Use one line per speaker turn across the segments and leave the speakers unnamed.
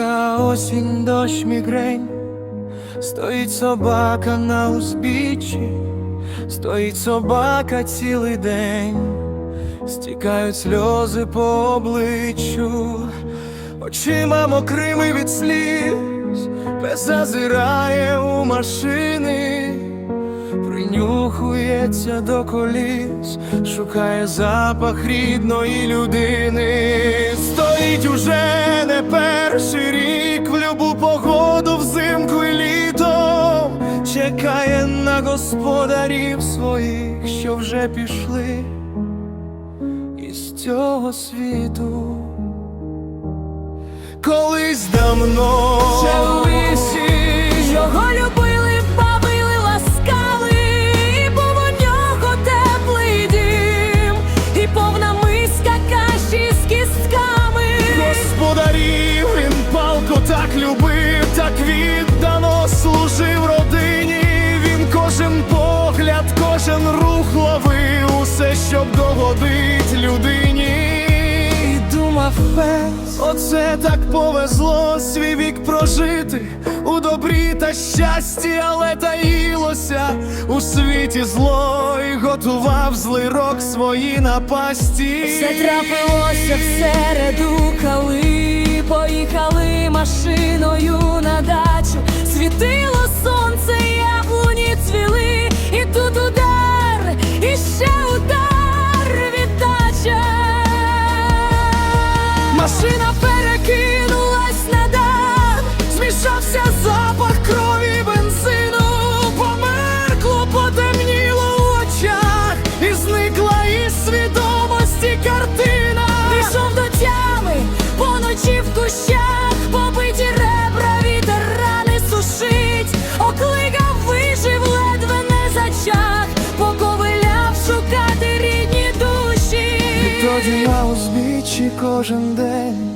осінь, дощ мігрень, стоїть собака на узбіччі, стоїть собака цілий день, стікають сльози по обличчю, очима мокрими від сліз, пес зазирає у машини, принюхується до коліс, шукає запах рідної людини, стоїть уже не перший рік в любу погоду взимку і літом, чекає на господарів своїх, що вже пішли із цього світу. Колись давно Пес, оце так повезло свій вік прожити у добрі та щасті, але таїлося у світі зло і готував злий рок свої напасті.
Все трапилося в середу, коли поїхали машиною
кожен день,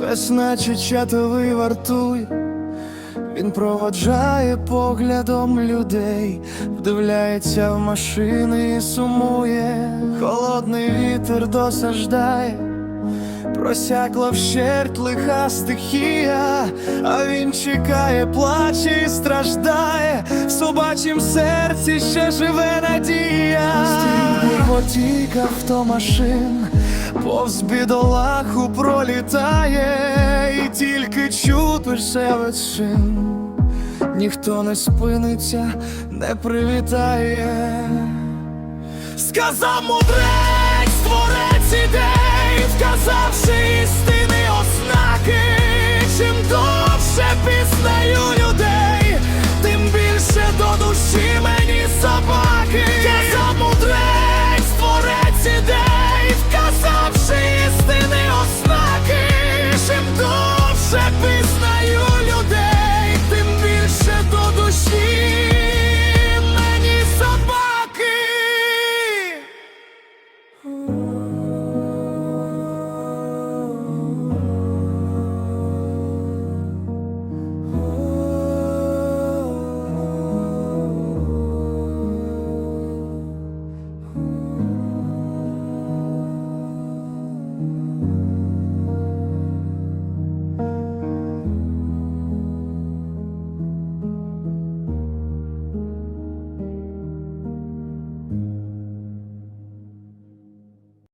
пес наче чатовий вартує. Він проводжає поглядом людей, вдивляється в машини і сумує, холодний вітер досаждає, просякла вщерть лиха стихія, а він чекає, плаче і страждає, в собачім серці ще живе надія. Потік автомашин, повз бідолаху пролітає, і тільки чути шелест ніхто не спиниться, не привітає, сказав мудрець, творець ідей, вказавши істини ознаки, чим довше пізнаю людей, тим більше до душі мене.